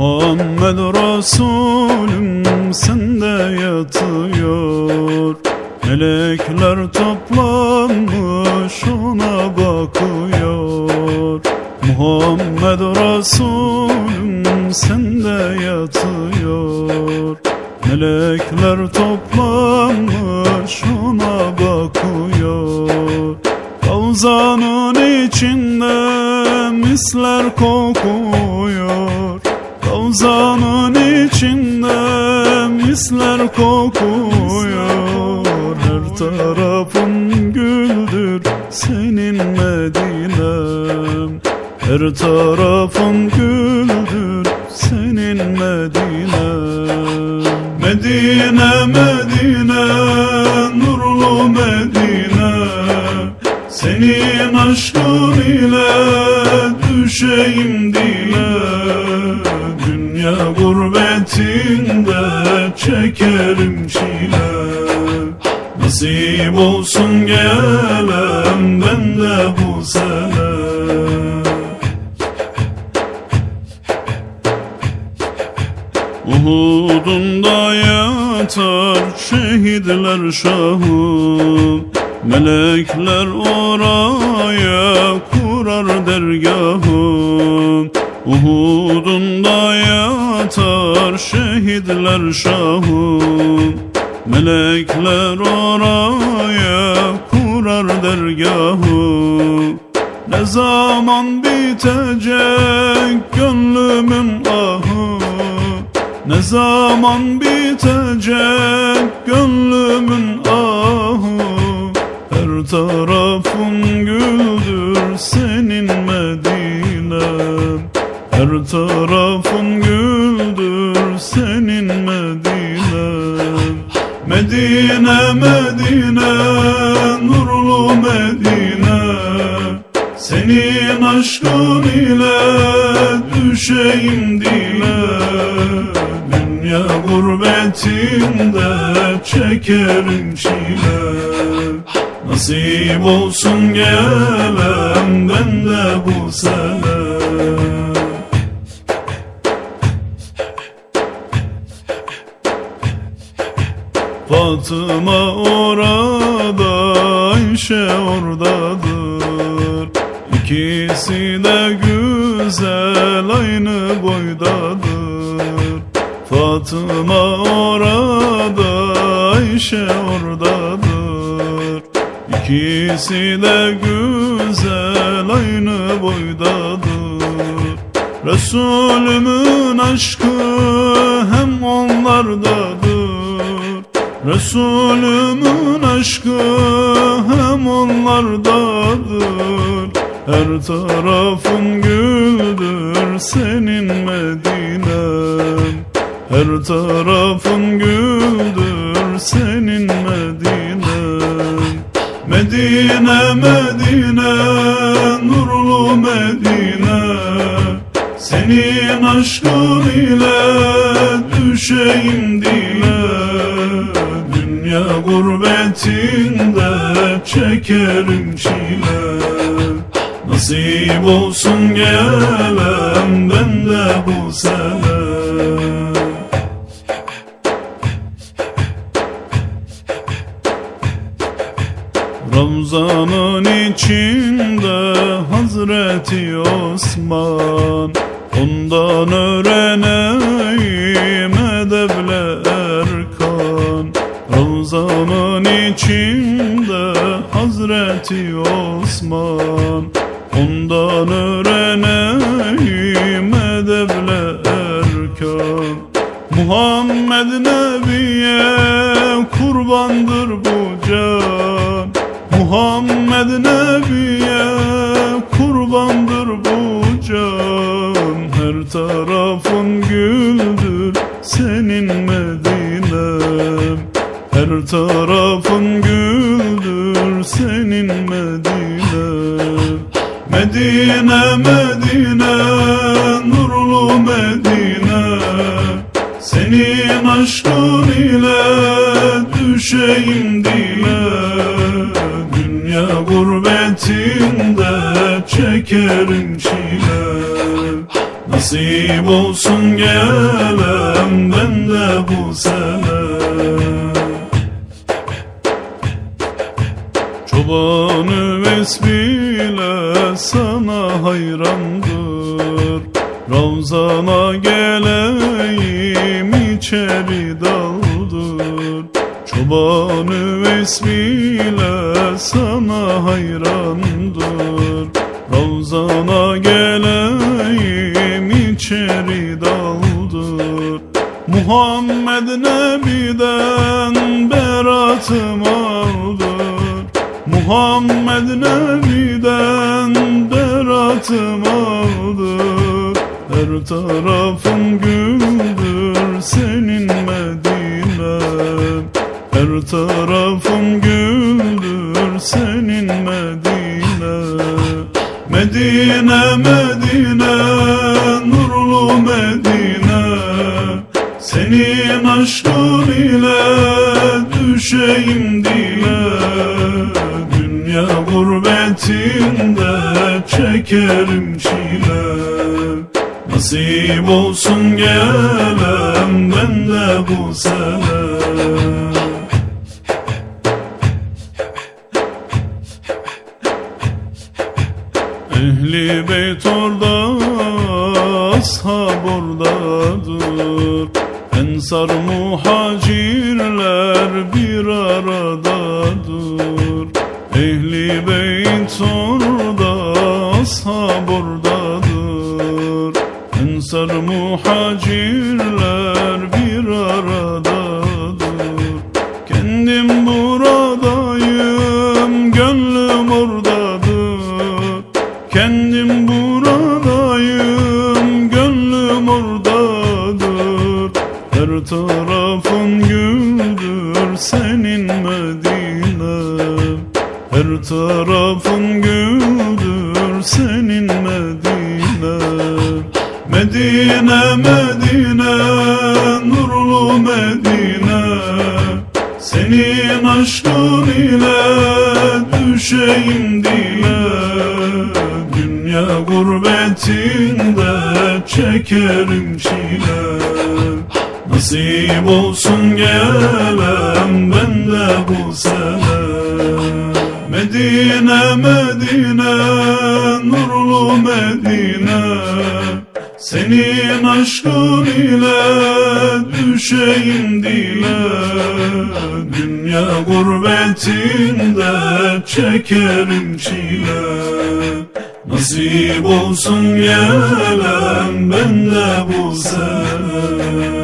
Muhammed Resulüm sende yatıyor. Melekler toplanmış ona bakıyor. Muhammed Resulüm sende yatıyor. Melekler toplanmış ona bakıyor. Kavzanın içinde misler kokuyor Kavzanın içinde misler kokuyor. Her tarafın güldür senin Medinem. Her tarafın güldür senin Medinem. Medine Medine nurlu Medine. Senin aşkın ile düşeyim dile Dünya gurbetinde çekerim çile. Nasip olsun gelem ben de bu sene. Uhud'unda yatar şehitler şahı. Melekler oraya kurar dergahı Uhud'unda yatar şehitler şahı. Melekler oraya kurar dergahı. Ne zaman bitecek gönlümün ahı? Ne zaman bitecek gönlümün ahı? Her tarafın güldür senin Medinem Her tarafın güldür senin Medinem Medine Medine nurlu Medine. Senin aşkın ile düşeyim dile. Dünya gurbetinde çekerim çile. Nasip olsun gelem ben de bu sene Fatıma orada, Ayşe oradadır. İkisi de güzel aynı boydadır. Fatıma orada, Ayşe oradadır. İkisi de güzel aynı boydadır. Resulümün aşkı hem onlardadır Resulümün aşkı hem onlardadır. Her tarafın güldür senin Medinem Her tarafın güldür senin Medinem Medine Medine nurlu Medine. Senin aşkın ile düşeyim dile Dünya gurbetinde çekerim çile. Nasip olsun gelem ben de bu sene. Ravzanın içinde Hazreti Osman Ondan öğreneyim İçinde Hazreti Osman. Ondan öğreneyim edeble erkan. Muhammed Nebiye kurbandır bu can. Muhammed Nebiye kurbandır bu can. Her tarafın güldür senin Medinem Her tarafın güldür senin Medinem Medine Medine nurlu Medine. Senin aşkın ile düşeyim dile. Dünya gurbetinde çekerim çile. Nasip olsun gelem ben de bu sene Çobanı vesbile sana hayrandır. Ravzana geleyim içeri daldır. Çobanı vesbile sana hayrandır. Ravzana geleyim içeri daldır. Muhammed Nebi'den beratım aldır Muhammed Nebi'den beratım aldır Her tarafın güldür senin Medinen Her tarafın güldür senin Medine Medine Medine nurlu Medine. Senin aşkın ile düşeyim dile Dünya gurbetinde çekerim çile. Nasip olsun gelem ben de bu sene. Ehli beyt orada, ashab oradadır Ensar muhacirler bir aradadır Ehli beyt orada, ashab oradadır Ensar muhacirler bir aradadır. Kendim buradayım, gönlüm oradadır Kendim buradayım, gönlüm oradadır Her tarafın güldür senin Her tarafın güldür senin Medine. Medine, Medine, nurlu Medine. Senin aşkın ile düşeyim dile Dünya gurbetinde çekerim çile. Nasip olsun gelem Medine, Medine, nurlu Medine. Senin aşkın ile düşeyim dile. Dünya gurbetinde çekerim çile. Nasip olsun gelem ben de bu sene